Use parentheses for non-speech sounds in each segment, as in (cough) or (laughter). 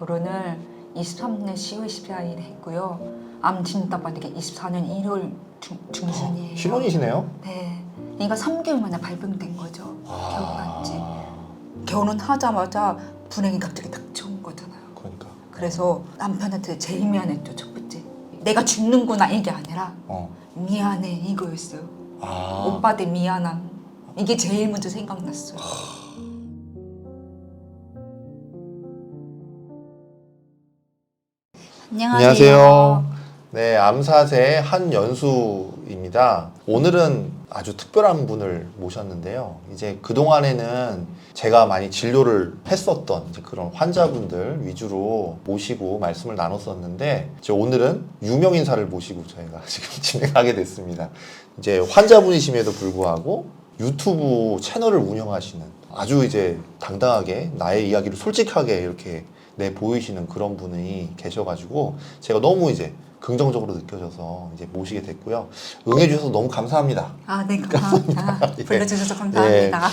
결혼을 23년 10월 14일에 했고요. 암 진단 받은 게 24년 1월 중, 중순이에요. 신혼이시네요? 네. 그러니까 3개월 만에 발병된 거죠. 아. 결혼한지. 결혼하자마자 불행이 갑자기 닥쳐온 거잖아요. 그러니까. 그래서 남편한테 제일 미안했죠, 첫 번째. 내가 죽는구나 이게 아니라 어. 미안해 이거였어요. 아. 오빠들 미안함. 이게 제일 먼저 생각났어요. 안녕하세요. 네, 암사세 한연수입니다. 오늘은 아주 특별한 분을 모셨는데요. 이제 그동안에는 제가 많이 진료를 했었던 그런 환자분들 위주로 모시고 말씀을 나눴었는데 오늘은 유명인사를 모시고 저희가 (laughs) 지금 진행하게 됐습니다. 이제 환자분이심에도 불구하고 유튜브 채널을 운영하시는 아주 이제 당당하게 나의 이야기를 솔직하게 이렇게 내 보이시는 그런 분이 계셔가지고 제가 너무 이제 긍정적으로 느껴져서 이제 모시게 됐고요. 응해주셔서 너무 감사합니다. 아, 네, (laughs) 감사합니다. 예. 불러주셔서 감사합니다.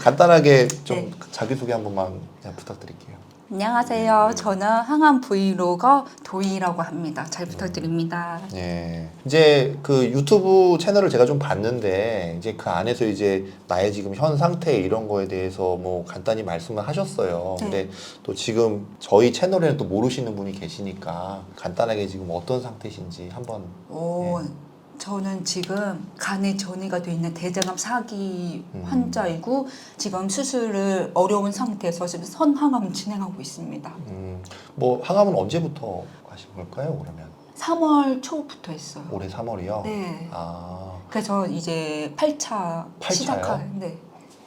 간단하게 좀 네. 자기소개 한 번만 부탁드릴게요. 안녕하세요. 저는 항암 브이로거 도희라고 합니다. 잘 부탁드립니다. 예. 이제 그 유튜브 채널을 제가 좀 봤는데 이제 그 안에서 이제 나의 지금 현 상태 이런 거에 대해서 뭐 간단히 말씀을 하셨어요. 네. 근데 또 지금 저희 채널에는 또 모르시는 분이 계시니까 간단하게 지금 어떤 상태신지 한번 오, 예. 저는 지금 간에 전이가 돼 있는 대장암 사기 음. 환자이고 지금 수술을 어려운 상태에서 지금 선항암 진행하고 있습니다. 음, 뭐 항암은 언제부터 하신 걸까요? 그러면 3월 초부터 했어요. 올해 3월이요. 네. 아, 그래서 이제 8차 8차요? 시작할 네.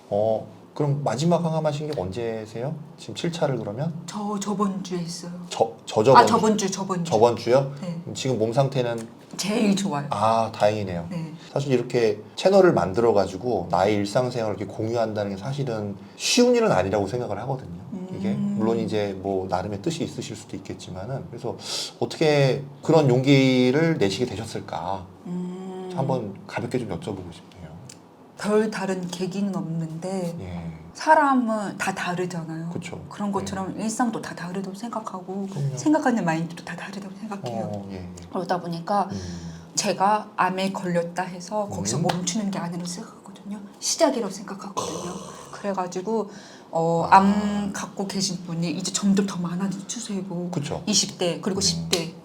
어, 그럼 마지막 항암하신 게 언제세요? 지금 7차를 그러면? 저 저번 주에 했어요. 저, 저 저번, 아, 저번 주 저번 주. 저번 주요? 네. 지금 몸 상태는 제일 좋아요. 아 다행이네요. 네. 사실 이렇게 채널을 만들어 가지고 나의 일상생활을 이렇게 공유한다는 게 사실은 쉬운 일은 아니라고 생각을 하거든요. 이게 음. 물론 이제 뭐 나름의 뜻이 있으실 수도 있겠지만은 그래서 어떻게 그런 용기를 내시게 되셨을까 음, 한번 가볍게 좀 여쭤보고 싶네요. 별 다른 계기는 없는데 예, 사람은 다 다르잖아요. 그렇죠. 그런 것처럼 일상도 다 다르다고 생각하고 그럼요. 생각하는 마인드도 다 다르다고 생각해요. 어, 예, 예. 그러다 보니까 음, 제가 암에 걸렸다 해서 거기서 음. 멈추는 게 아니라고 생각하거든요. 시작이라고 생각하거든요. 그래가지고 어, 아. 암 갖고 계신 분이 이제 점점 더 많아진 추세고 그렇죠. 20대 그리고 음. 10대 이렇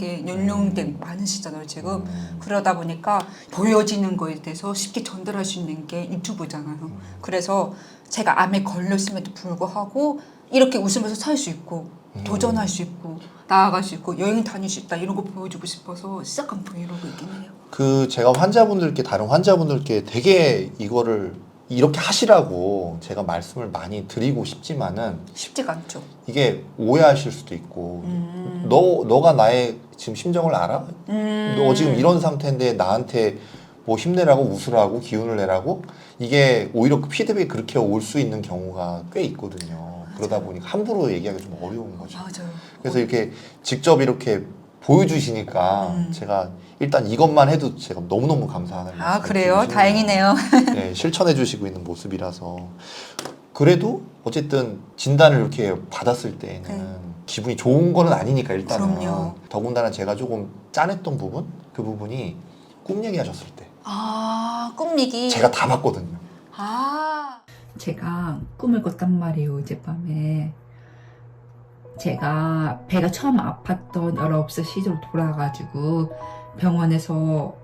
게 연령대 음. 많으시잖아요 지금 음, 그러다 보니까 보여지는 거에 대해서 쉽게 전달할 수 있는 게 유튜브잖아요. 음. 그래서 제가 암에 걸렸음에도 불구하고 이렇게 웃으면서 살 수 있고 음. 도전할 수 있고 나아갈 수 있고 여행 다닐 수 있다 이런 거 보여주고 싶어서 시작한 브이로그이긴 해요. 그 제가 환자분들께 다른 환자분들께 되게 이거를 이렇게 하시라고 제가 말씀을 많이 드리고 싶지만은 쉽지가 않죠. 이게 오해하실 수도 있고 음. 너 너가 나의 지금 심정을 알아? 음. 너 지금 이런 상태인데 나한테 뭐 힘내라고 웃으라고 기운을 내라고 이게 오히려 그 피드백이 그렇게 올 수 있는 경우가 꽤 있거든요. 그러다 보니까 함부로 얘기하기 좀 어려운 거죠. 맞아요. 그래서 이렇게 직접 이렇게 보여주시니까 음. 제가 일단 이것만 해도 제가 너무너무 감사하는 아 말씀을 그래요? 드리고. 다행이네요. (laughs) 네, 실천해 주시고 있는 모습이라서 그래도 어쨌든 진단을 이렇게 받았을 때에는 네. 기분이 좋은 거는 아니니까 일단은 그럼요. 더군다나 제가 조금 짠했던 부분 그 부분이 꿈 얘기하셨을 때 아 꿈미기. 제가 다 봤거든요. 아 제가 꿈을 꿨단 말이에요, 어젯밤에. 제가 배가 처음 아팠던 19살 시절 돌아가지고 병원에서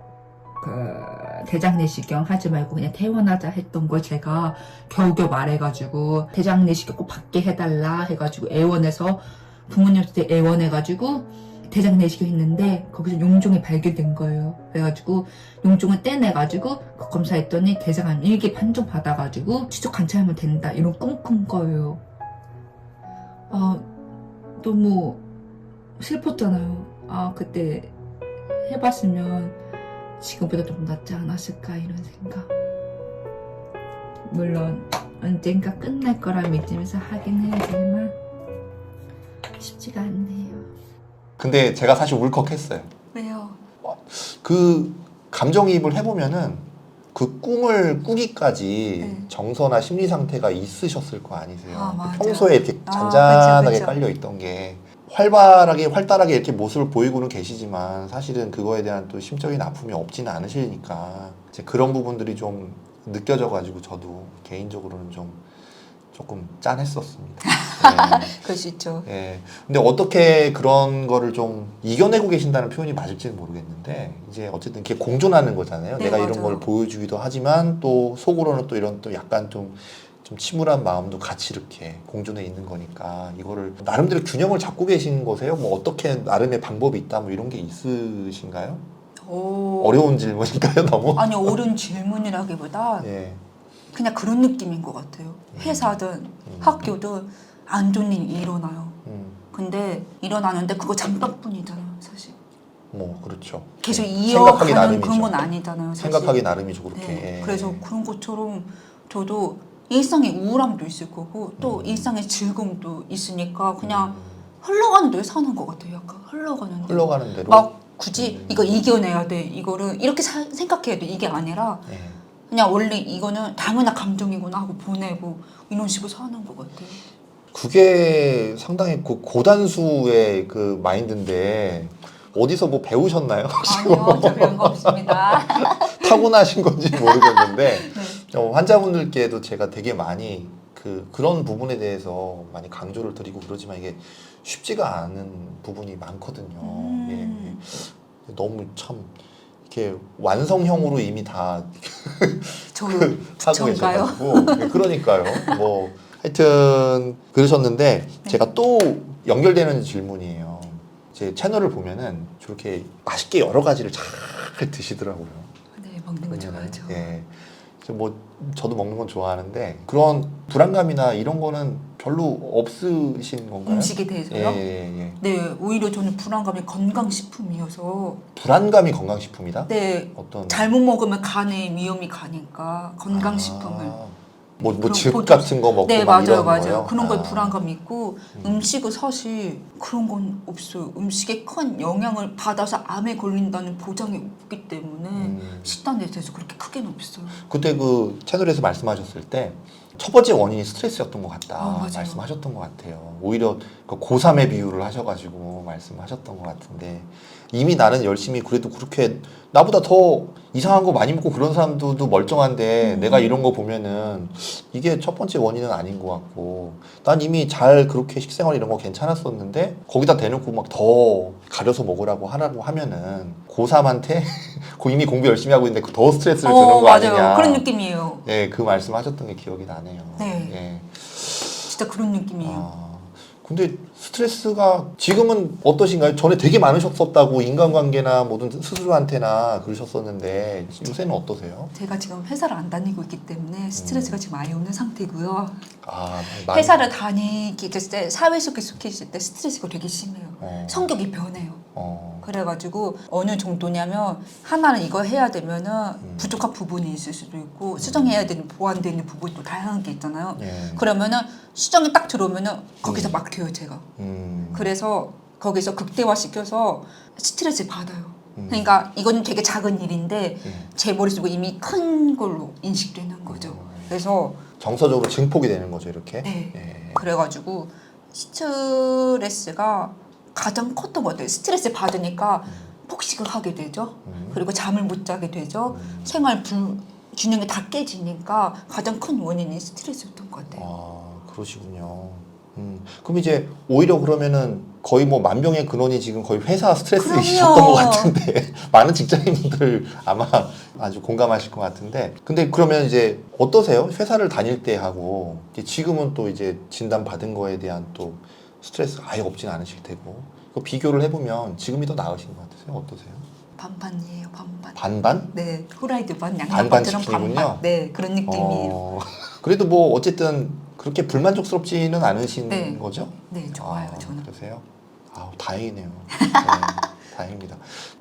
그 대장 내시경 하지 말고 그냥 퇴원하자 했던 걸 제가 겨우겨우 말해가지고 대장 내시경 꼭 받게 해달라 해가지고 애원해서 부모님한테 애원해가지고 대장 내시경 했는데 거기서 용종이 발견된 거예요. 그래가지고 용종을 떼내가지고 그 검사했더니 대장암 1기 판정 받아가지고 추적 관찰하면 된다 이런 꿈꾼 거예요. 아 너무 슬펐잖아요. 아 그때 해봤으면 지금보다 좀 낫지 않았을까 이런 생각. 물론 언젠가 끝날 거라 믿으면서 하긴 해야 되지만 쉽지가 않네요. 근데 제가 사실 울컥했어요. 왜요? 그 감정이입을 해보면은 그 꿈을 꾸기까지 네. 정서나 심리 상태가 있으셨을 거 아니세요? 아, 맞아요. 평소에 이렇게 아, 잔잔하게 그쵸, 그쵸. 깔려 있던 게 활발하게 활달하게 이렇게 모습을 보이고는 계시지만 사실은 그거에 대한 또 심적인 아픔이 없지는 않으시니까 이제 그런 부분들이 좀 느껴져 가지고 저도 개인적으로는 좀 조금 짠했었습니다. (laughs) 네. (laughs) 그럴 수 있죠. 예. 근데 어떻게 그런 거를 좀 이겨내고 계신다는 표현이 맞을지는 모르겠는데 이제 어쨌든 이렇게 공존하는 거잖아요. 네, 내가 이런 맞아요. 걸 보여주기도 하지만 또 속으로는 또 이런 또 약간 좀 좀 침울한 마음도 같이 이렇게 공존해 있는 거니까 이거를 나름대로 균형을 잡고 계신 거세요? 뭐 어떻게 나름의 방법이 있다 뭐 이런 게 있으신가요? 오. 어려운 질문인가요, (laughs) 너무? 아니 어려운 질문이라기보다 예. 그냥 그런 느낌인 것 같아요. 회사든 음. 학교든 안 좋은 일이 일어나요. 음. 근데 일어나는데 그거 잠깐뿐이잖아요, 사실. 뭐 그렇죠. 계속 예. 생각하기 이어가는 나름이죠. 그런 건 아니잖아요. 사실. 생각하기 나름이죠, 그렇게. 네, 예. 그래서 그런 것처럼 저도 일상에 우울함도 있을 거고 또 음. 일상에 즐거움도 있으니까 그냥 음. 흘러가는 대로 사는 것 같아요. 약간 흘러가는 대로. 흘러가는 대로. 막 굳이 음. 이거 이겨내야 돼. 이거를 이렇게 사- 생각해야 돼. 이게 아니라 예. 그냥 원래 이거는 당연한 감정이구나 하고 보내고 이런 식으로 사는 것 같아요. 그게 상당히 고, 고단수의 그 마인드인데 어디서 뭐 배우셨나요? (laughs) 아니요, 저 그런 거 없습니다. (laughs) 타고나신 건지 모르겠는데 (laughs) 네. 어, 환자분들께도 제가 되게 많이 그 그런 부분에 대해서 많이 강조를 드리고 그러지만 이게 쉽지가 않은 부분이 많거든요. 음. 예, 예. 너무 참 이렇게 완성형으로 이미 다저 하고? 계셔가지고 네, 그러니까요. 뭐 하여튼 그러셨는데 네. 제가 또 연결되는 질문이에요. 제 채널을 보면은 저렇게 맛있게 여러 가지를 잘 드시더라고요. 네, 먹는 거 좋아하죠. 예. 뭐 저도 먹는 건 좋아하는데 그런 불안감이나 이런 거는 별로 없으신 건가요? 음식에 예, 대해서요? 예, 예. 네, 오히려 저는 불안감이 건강식품이어서 불안감이 건강식품이다? 네, 어떤 잘못 먹으면 간에 위험이 가니까 건강식품을 아, 뭐, 뭐즙 보조- 같은 거 먹고 네 막 맞아요 이런 맞아요 거요? 그런 거에 아. 불안감이 있고 음. 음. 식은 사실 그런 건 없어요 음식에 큰 영향을 받아서 암에 걸린다는 보장이 없기 때문에 음. 식단에 대해서 그렇게 크게는 없어요 그때 그 채널에서 말씀하셨을 때 첫 번째 원인이 스트레스였던 것 같다 아, 맞아요. 말씀하셨던 것 같아요. 오히려 그 고3의 비유를 하셔가지고 말씀하셨던 것 같은데 이미 나는 열심히 그래도 그렇게 나보다 더 이상한 거 많이 먹고 그런 사람들도 멀쩡한데 음. 내가 이런 거 보면은 이게 첫 번째 원인은 아닌 것 같고 난 이미 잘 그렇게 식생활 이런 거 괜찮았었는데 거기다 대놓고 막 더 가려서 먹으라고 하라고 하면은 고3한테 (laughs) 이미 공부 열심히 하고 있는데 더 스트레스를 주는 어거 맞아요 아니냐 그런 느낌이에요 네, 그 말씀하셨던 게 기억이 나네요. 네. 예. 진짜 그런 느낌이에요 아, 근데 스트레스가 지금은 어떠신가요? 전에 되게 많으셨었다고 인간관계나 모든 스스로한테나 그러셨었는데 요새는 어떠세요? 제가 지금 회사를 안 다니고 있기 때문에 스트레스가 지금 아예 없는 상태고요. 아, 많이- 회사를 다니기 때 사회 속에 속해 있을 때 스트레스가 되게 심해요. 어, 성격이 변해요. 어, 그래가지고 어느 정도냐면 하나는 이거 해야 되면은 음. 부족한 부분이 있을 수도 있고 수정해야 되는 보완되는 부분도 다양한 게 있잖아요. 예. 그러면은 수정이 딱 들어오면은 거기서 음. 막혀요 제가. 음, 그래서 거기서 극대화 시켜서 스트레스 받아요. 음. 그러니까 이건 되게 작은 일인데 예. 제 머릿속에 이미 큰 걸로 인식되는 거죠. 음. 그래서 정서적으로 증폭이 되는 거죠, 이렇게. 네. 예. 그래가지고 스트레스가 가장 컸던 것 같아요. 스트레스 받으니까 폭식을 하게 되죠. 음. 그리고 잠을 못 자게 되죠. 음. 생활 불 균형이 다 깨지니까 가장 큰 원인이 스트레스였던 것 같아요. 아, 그러시군요. 음, 그럼 이제 오히려 그러면은 거의 뭐 만병의 근원이 지금 거의 회사 스트레스이셨던 그럼요. 것 같은데 (laughs) 많은 직장인분들 아마 아주 공감하실 것 같은데 근데 그러면 이제 어떠세요? 회사를 다닐 때 하고 이제 지금은 또 이제 진단 받은 거에 대한 또 스트레스 아예 없진 않으실 테고 그 비교를 해보면 지금이 더 나으신 것 같으세요? 어떠세요? 반반이에요, 반반. 반반? 네, 후라이드 반, 반반 양념반처럼 치킨이군요. 반반. 네, 그런 느낌이에요. 어, 그래도 뭐 어쨌든 그렇게 불만족스럽지는 않으신 네. 거죠? 네, 좋아요, 아, 저는. 그러세요? 아우 다행이네요. (laughs) 네, 다행입니다.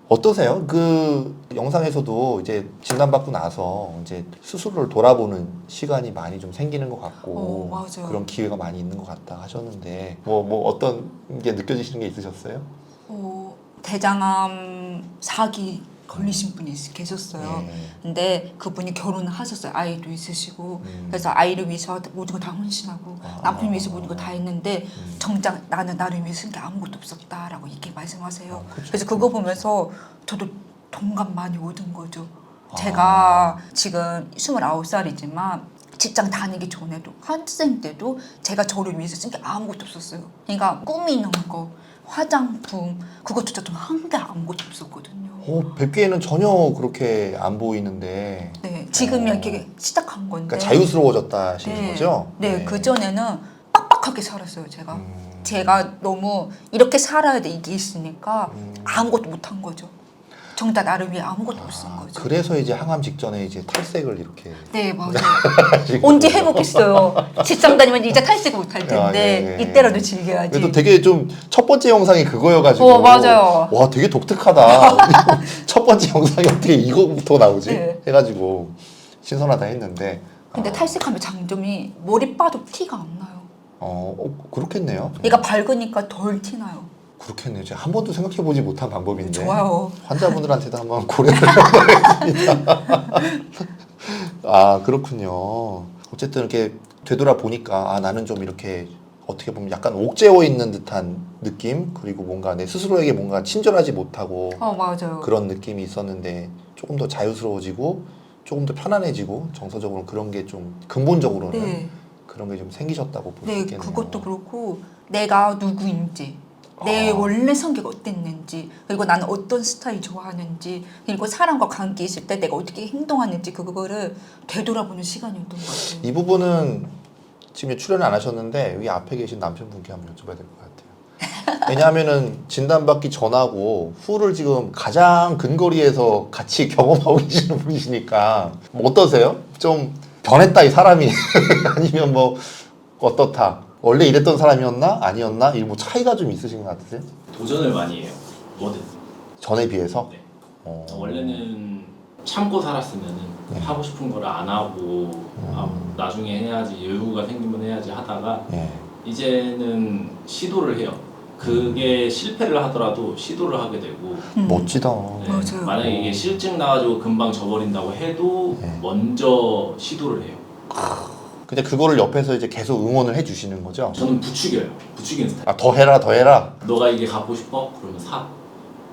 어떠세요? 그 영상에서도 이제 진단받고 나서 이제 스스로를 돌아보는 시간이 많이 좀 생기는 것 같고 어, 맞아요. 그런 기회가 많이 있는 것 같다 하셨는데 뭐 뭐 어떤 게 느껴지시는 게 있으셨어요? 어, 대장암 4기 걸리신 분이 계셨어요. 예. 근데 그분이 결혼을 하셨어요. 아이도 있으시고. 음. 그래서 아이를 위해서 모든 걸 다 헌신하고 아. 남편 위해서 모든 걸 다 했는데 음. 정작 나는 나를 위해 쓴게 아무것도 없었다라고 이렇게 말씀하세요. 아. 그래서 그거 보면서 저도 동감 많이 얻은 거죠. 아. 제가 지금 29살이지만 직장 다니기 전에도 학생 때도 제가 저를 위해서 쓴 게 아무것도 없었어요. 그러니까 꾸미는 거, 화장품 그것조차 좀 한 게 아무것도 없었거든요. 어, 뵙기에는 전혀 그렇게 안 보이는데 네, 지금 어. 이렇게 시작한 건데. 그러니까 자유스러워졌다 하시는 네. 거죠? 네, 그 전에는 빡빡하게 살았어요, 제가. 음. 제가 너무 이렇게 살아야 돼 이게 있으니까 음. 아무것도 못한 거죠. 정작 나를 위해 아무것도 못쓴 아, 거죠. 그래서 이제 항암 직전에 이제 탈색을 이렇게 네, 맞아요. 하시고 언제 해보겠어요. 직장 다니면 이제 탈색 못 할 텐데 아, 예, 예. 이때라도 즐겨야지. 그래도 되게 좀 첫 번째 영상이 그거여가지고 어, 맞아요. 와 되게 독특하다 (laughs) 첫 번째 영상이 어떻게 이거부터 나오지 네. 해가지고 신선하다 했는데 근데 아, 탈색하면 장점이 머리 빠도 티가 안 나요. 어, 어, 그렇겠네요 얘가 밝으니까 덜 티나요. 그렇겠네요 제가 한 번도 생각해 보지 못한 방법인데 좋아요. 환자분들한테도 한번 (laughs) 고려를 해봐야겠습니다 아 그렇군요 어쨌든 이렇게 되돌아 보니까 아 나는 좀 이렇게 어떻게 보면 약간 옥죄어 있는 듯한 느낌 그리고 뭔가 내 스스로에게 뭔가 친절하지 못하고 어, 맞아요. 그런 느낌이 있었는데 조금 더 자유스러워지고 조금 더 편안해지고 정서적으로 그런 게 좀 근본적으로는 네. 그런 게 좀 생기셨다고 볼수 네, 있겠네요. 그것도 그렇고 내가 누구인지 내 아. 원래 성격 어땠는지 그리고 나는 어떤 스타일 좋아하는지 그리고 사람과 관계 있을 때 내가 어떻게 행동하는지 그거를 되돌아보는 시간이었던 것 같아요. 이 부분은 지금 출연을 안 하셨는데 여기 앞에 계신 남편분께 한번 여쭤봐야 될 것 같아요. (laughs) 왜냐하면은 진단받기 전하고 후를 지금 가장 근거리에서 같이 (laughs) 경험하고 계시는 분이시니까 뭐 어떠세요? 좀 변했다 이 사람이 (laughs) 아니면 뭐 어떻다? 원래 이랬던 사람이었나 아니었나? 이뭐 차이가 좀 있으신 것 같으세요? 도전을 많이 해요. 뭐든. 전에 비해서? 네. 어. 원래는 참고 살았으면은 네. 하고 싶은 거를 안 하고 아, 나중에 해야지 여유가 생기면 해야지 하다가 예. 이제는 시도를 해요. 그게 실패를 하더라도 시도를 하게 되고 음. 멋지다. 네, 맞아요. 만약에 이게 실증 나가지고 금방 져버린다고 해도 네. 먼저 시도를 해요. 근데 그거를 옆에서 이제 계속 응원을 해주시는 거죠? 저는 부추겨요. 부추기는 스타일. 아, 더 해라, 더 해라. 너가 이게 갖고 싶어? 그러면 사.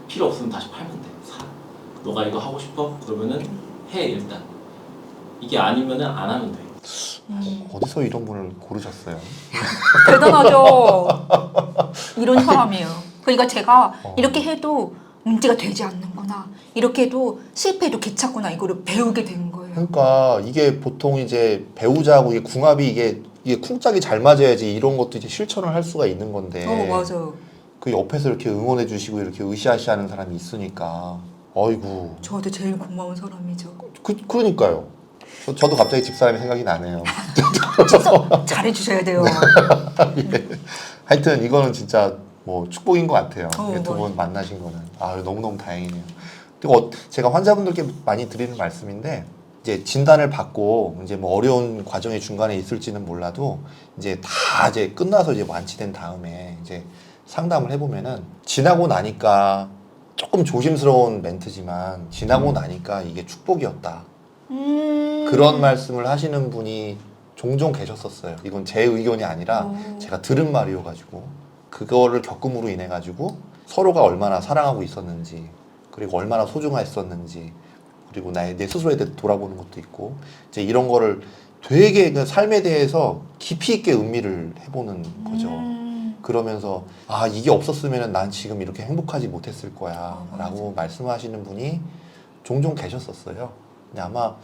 필요 없으면 다시 팔면 돼. 사. 너가 이거 하고 싶어? 그러면은 해 일단. 이게 아니면은 안 하면 돼. 음. 어디서 이런 분을 고르셨어요? (laughs) 대단하죠. 이런 사람이에요. 그러니까 제가 어. 이렇게 해도 문제가 되지 않는구나. 이렇게 해도 실패해도 괜찮구나. 이거를 배우게 된. 그러니까 이게 보통 이제 배우자하고 이게 궁합이 이게 이게 쿵짝이 잘 맞아야지 이런 것도 이제 실천을 할 수가 있는 건데 어, 맞아요. 그 옆에서 이렇게 응원해 주시고 이렇게 으쌰으쌰하는 사람이 있으니까 어이구 저한테 제일 고마운 사람이죠. 그 그러니까요. 저, 저도 갑자기 집사람이 생각이 나네요. 진짜 잘해 주셔야 돼요. (laughs) 하여튼 이거는 진짜 뭐 축복인 것 같아요. 어, 두분 맞아요. 만나신 거는 아 너무 너무 다행이네요. 그리고 어, 제가 환자분들께 많이 드리는 말씀인데 이제 진단을 받고 이제 뭐 어려운 과정의 중간에 있을지는 몰라도 이제 다 이제 끝나서 이제 완치된 다음에 이제 상담을 해보면은 지나고 나니까 조금 조심스러운 멘트지만 지나고 나니까 이게 축복이었다. 음. 그런 말씀을 하시는 분이 종종 계셨었어요. 이건 제 의견이 아니라 오. 제가 들은 말이어가지고 그거를 겪음으로 인해 가지고 서로가 얼마나 사랑하고 있었는지 그리고 얼마나 소중했었는지 그리고 나의 내 스스로에 대해 돌아보는 것도 있고 이제 이런 거를 되게 그 삶에 대해서 깊이 있게 음미를 해보는 거죠. 음. 그러면서 아 이게 없었으면 난 지금 이렇게 행복하지 못했을 어, 거야라고 말씀하시는 분이 종종 계셨었어요. 근데 아마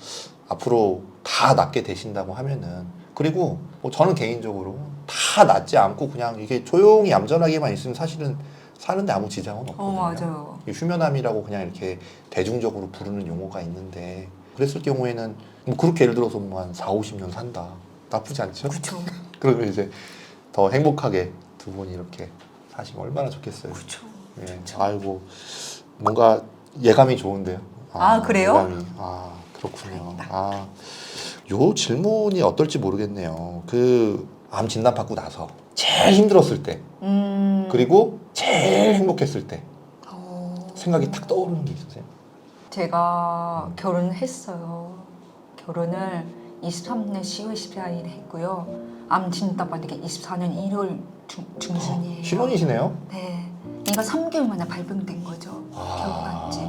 앞으로 다 낫게 되신다고 하면은 그리고 뭐 저는 개인적으로 다 낫지 않고 그냥 이게 조용히 얌전하게만 있으면 사실은 사는데 아무 지장은 없거든요. 어, 맞아요. 이 휴면암이라고 그냥 이렇게 대중적으로 부르는 용어가 있는데 그랬을 경우에는 뭐 그렇게 예를 들어서 뭐한 4, 50년 산다. 나쁘지 않죠? 그렇죠. (laughs) 그러면 이제 더 행복하게 두 분이 이렇게 사시면 얼마나 좋겠어요. 그렇죠. 예. 아이고 뭔가 예감이 좋은데요. 아, 그래요? 예감이. 아 그렇군요. 아, 요 질문이 어떨지 모르겠네요. 그 암 진단 받고 나서 제일 힘들었을 때 음. 그리고 제일 행복했을 때 어. 생각이 탁 떠오르는 게 있으세요? 제가 결혼했어요. 결혼을 23년 10월 14일에 했고요. 암 진단 받은 게 24년 1월 중, 중순이에요. 신혼이시네요? 네. 그러니까 3개월 만에 발병된 거죠. 아. 결혼한지.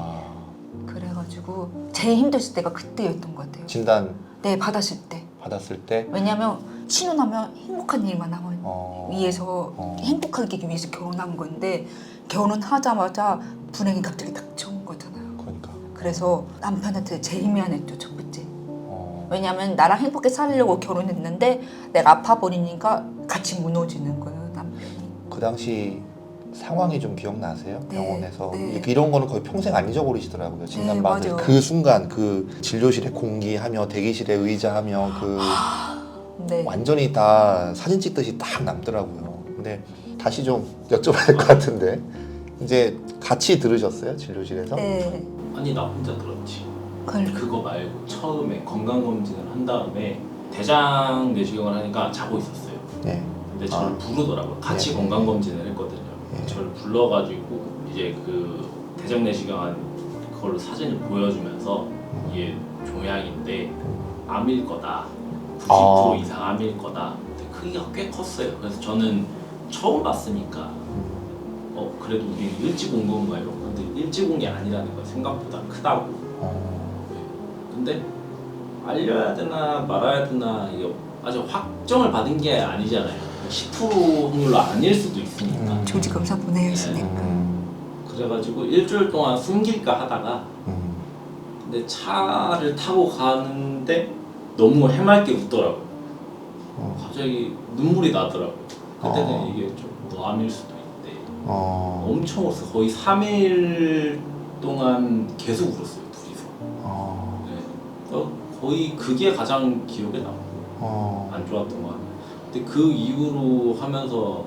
그래가지고 제일 힘들었을 때가 그때였던 것 같아요. 진단 네, 받았을 때. 받았을 때 왜냐면 신혼하면 행복한 일만 남아 어, 위해서 어. 행복하기 위해서 결혼한 건데 결혼 하자마자 불행이 갑자기 닥쳐온 거잖아요. 그러니까 그래서 남편한테 제일 미안했죠 첫 번째. 어, 왜냐면 나랑 행복하게 살려고 결혼했는데 내가 아파 버리니까 같이 무너지는 거예요 남편이. 그 당시 상황이 좀 기억나세요? 네, 병원에서 네. 이런 거는 거의 평생 안 잊어버리시더라고요. 진단 네, 받을 맞아요. 그 순간 그 진료실에 공기하며 대기실에 의자하며 그 네. 완전히 다 사진 찍듯이 딱 남더라고요. 근데 다시 좀 여쭤봐야 될것 같은데 이제 같이 들으셨어요 진료실에서? 네. 아니 나 혼자 들었지. 그걸 그거 말고 처음에 건강 검진을 한 다음에 대장 내시경을 하니까 자고 있었어요. 네. 근데 저를 아. 부르더라고요. 같이 예. 건강 검진을 했거든요. 예. 저를 불러가지고 이제 그 대장 내시경한 그걸로 사진을 보여주면서 이게 종양인데 암일 거다. 90% 아. 이상 암일 거다. 근데 크기가 꽤 컸어요. 그래서 저는 처음 봤으니까 어 그래도 우리 일찍 온 건가 이러고 근데 일찍 온 게 아니라는 거야. 생각보다 크다고. 어, 근데 알려야 되나 말아야 되나 이게 아직 확정을 받은 게 아니잖아요. 10% 확률로 아닐 수도 있으니까. 음. 조직 검사 보내야 했으니까. 음, 그래가지고 일주일 동안 숨길까 하다가 음. 근데 차를 타고 가는데 너무 해맑게 웃더라고요. 어. 갑자기 눈물이 나더라고요. 그때는 어. 이게 좀 노암일 수도 있대. 어, 엄청 울었어요. 거의 3일 동안 계속 울었어요. 둘이서. 어, 네. 그래서 거의 그게 가장 기억에 남아요. 어, 안 좋았던 것 같아요. 근데 그 이후로 하면서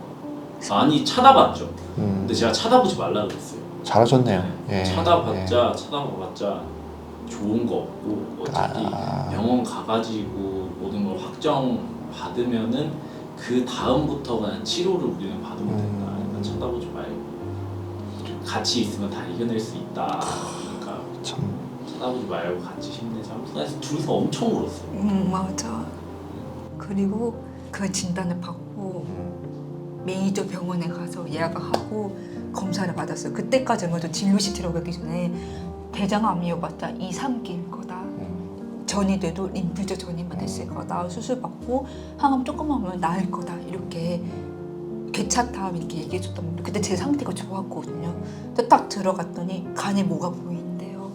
많이 찾아봤죠. 음. 근데 제가 찾아보지 말라 그랬어요. 잘하셨네요. 예. 찾아봤자 찾아봤자 좋은 거 없고 어차피 아. 병원 가가지고 모든 걸 확정 받으면은 그 다음부터 그냥 치료를 우리는 받으면 된다. 음. 그러니까 쳐다보지 말고 같이 있으면 다 이겨낼 수 있다. 그러니까 예. 참. 쳐다보지 말고 같이 힘내자. 그래서 둘이서 엄청 울었어요. 음 맞아. 그리고 그 진단을 받고 음. 메이저 병원에 가서 예약을 하고 검사를 받았어요. 그때까지만 해도 진료실 들어가기 전에 대장암이어봤자 2, 3개일 거다. 음. 전이 돼도 림프절 전이만 됐을 거다. 수술 받고 항암 조금만 하면 나을 거다. 이렇게 괜찮다 이렇게 얘기해줬단 말이에요. 그때 제 상태가 좋았거든요. 근데 딱 들어갔더니 간에 뭐가 보이는데요.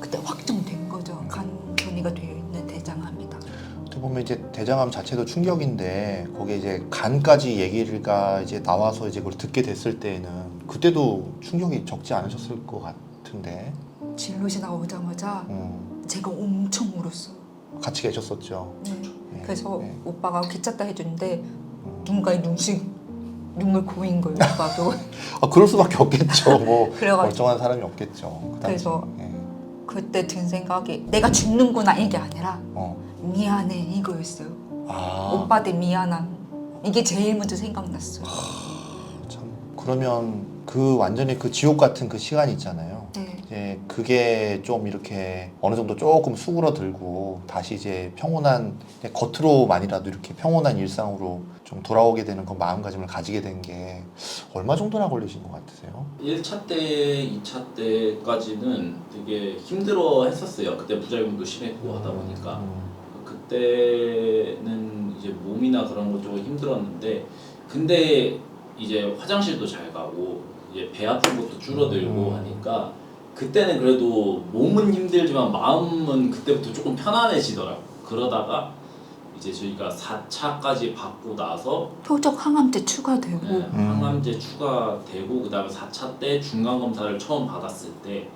그때 확정된 거죠. 간 변이가 되어 있는 대장암이다. 어떻게 보면 이제 대장암 자체도 충격인데 거기에 이제 간까지 얘기가 이제 나와서 이제 그걸 듣게 됐을 때에는 그때도 충격이 적지 않으셨을 것 같은데 진료실 나오자마자 음, 제가 엄청 울었어요. 같이 계셨었죠. 네. 네, 그래서 네. 오빠가 괜찮다 해주는데 음. 누군가의 눈씩 눈물 고인 거예요. 오빠도. (laughs) 아 그럴 수밖에 없겠죠. 뭐 (laughs) 그래가지고 멀쩡한 사람이 없겠죠. 그. 그래서 예. 그때 든 생각이 내가 죽는구나 이게 아니라 어. 미안해 이거였어요. 아, 오빠한테 미안함. 이게 제일 먼저 생각났어요. 참. 그러면 그 완전히 그 지옥 같은 그 시간 있잖아요. 네. 이제 그게 좀 이렇게 어느 정도 조금 수그러들고 다시 이제 평온한 겉으로만이라도 이렇게 평온한 일상으로 좀 돌아오게 되는 그 마음가짐을 가지게 된 게 얼마 정도나 걸리신 것 같으세요? 1차 때, 2차 때까지는 되게 힘들어 했었어요. 그때 부작용도 심했고 하다 보니까. 음, 그때는 이제 몸이나 그런 것 조금 힘들었는데 근데 이제 화장실도 잘 가고 이제 배 아픈 것도 줄어들고 음. 하니까 그때는 그래도 몸은 힘들지만 마음은 그때부터 조금 편안해지더라고 그러다가 이제 저희가 4차까지 받고 나서 표적 항암제 추가되고 네, 항암제 추가되고 그다음에 4차 때 중간 검사를 처음 받았을 때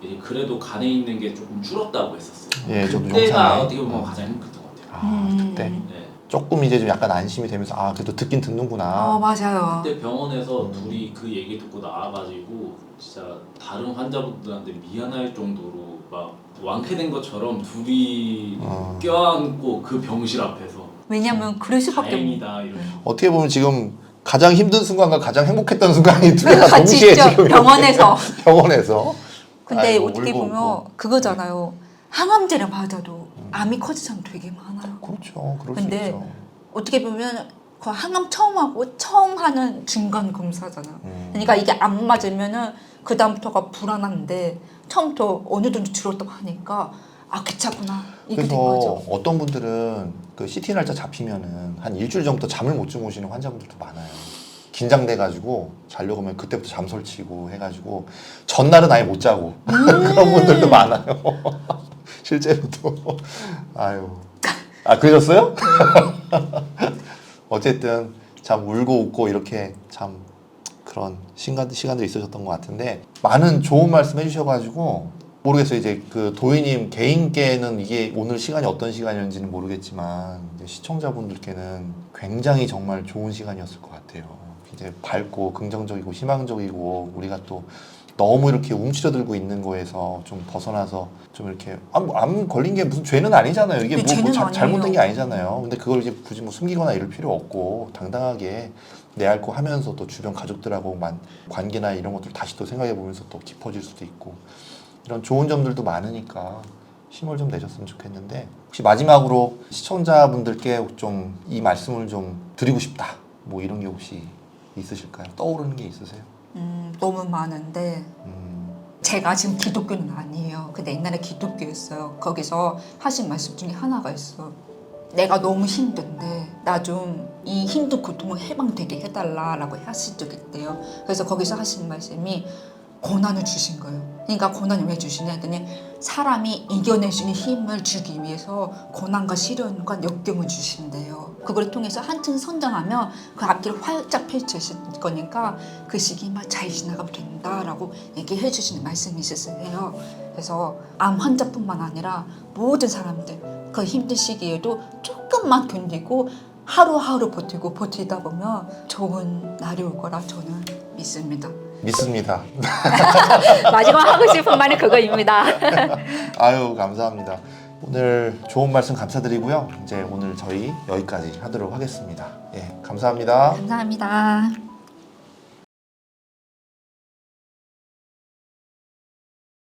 이제 그래도 간에 있는 게 조금 줄었다고 했었어요. 예, 그때가. 어떻게 보면 어. 가장 힘들었던 것 같아요. 아, 음. 그때 네. 조금 이제 좀 약간 안심이 되면서 아 그래도 듣긴 어 듣는구나. 맞아요. 그때 병원에서 음. 둘이 그 얘기 듣고 나와가지고 진짜 다른 환자분들한테 미안할 정도로 막 완쾌된 것처럼 둘이 어. 껴안고 그 병실 앞에서 왜냐면 그럴 수밖에 다행이다 이런. 어떻게 보면 지금 가장 힘든 순간과 가장 행복했던 순간이 두 개가 같이 동시에 있죠 지금 병원에서 (laughs) 병원에서 근데 아이고, 어떻게 울고 보면 웃고. 그거잖아요. 항암제를 맞아도 암이 사람 되게 많아요. 그렇죠. 그럴 수 근데 있죠. 어떻게 보면 그 항암 처음 하고 처음 하는 중간 검사잖아요. 음. 그러니까 이게 안 맞으면은 그 다음부터가 불안한데 처음부터 어느 정도 줄었다고 하니까 아 괜찮구나 이게 된 그래서 거죠. 어떤 분들은 그 CT 날짜 잡히면은 한 일주일 전부터 잠을 못 주무시는 환자분들도 많아요. 긴장돼가지고 자려고 하면 그때부터 잠 설치고 해가지고 전날은 아예 못 자고 (laughs) 그런 분들도 많아요. 실제로도 아유 아 그러셨어요? (laughs) 어쨌든 참 울고 웃고 이렇게 참 그런 시간 시간들이 있으셨던 것 같은데 많은 좋은 말씀 해주셔가지고 모르겠어요. 이제 그 도희님 개인께는 이게 오늘 시간이 어떤 시간이었는지는 모르겠지만 시청자분들께는 굉장히 정말 좋은 시간이었을 것 같아요. 이제 밝고 긍정적이고 희망적이고 우리가 또 너무 이렇게 움츠려들고 있는 거에서 좀 벗어나서 좀 이렇게 암, 암 걸린 게 무슨 죄는 아니잖아요. 이게 네, 뭐, 뭐 자-. 잘못된 게 아니잖아요. 근데 그걸 이제 굳이 뭐 숨기거나 이럴 필요 없고 당당하게 내앓고 하면서 또 주변 가족들하고 만 관계나 이런 것들 다시 또 생각해 보면서 또 깊어질 수도 있고 이런 좋은 점들도 많으니까 힘을 좀 내셨으면 좋겠는데 혹시 마지막으로 시청자분들께 좀 이 말씀을 좀 드리고 싶다 뭐 이런 게 혹시 있으실까요? 떠오르는 게 있으세요? 음, 너무 많은데 음, 제가 지금 기독교는 아니에요. 근데 옛날에 기독교였어요. 거기서 하신 말씀 중에 하나가 있어. 내가 너무 힘든데 나 좀 이 힘든 고통을 해방되게 해달라라고 하신 적이 있대요. 그래서 거기서 하신 말씀이 고난을 주신 거예요. 그러니까 고난을 왜 주시냐 했더니 사람이 있는 힘을 주기 위해서 고난과 시련과 역경을 주신대요. 그걸 통해서 한층 성장하면 그 앞길을 활짝 펼치실 거니까 그 시기만 잘 지나가면 된다라고 얘기해 주시는 말씀이 있으세요. 그래서 암 환자뿐만 아니라 모든 사람들 그 힘든 시기에도 조금만 견디고 하루하루 버티고 버티다 보면 좋은 날이 올 거라 저는 믿습니다. 믿습니다. (laughs) 마지막 하고 싶은 말은 그거입니다. (laughs) 아유 감사합니다. 오늘 좋은 말씀 감사드리고요. 이제 오늘 저희 여기까지 하도록 하겠습니다. 예, 감사합니다. 감사합니다.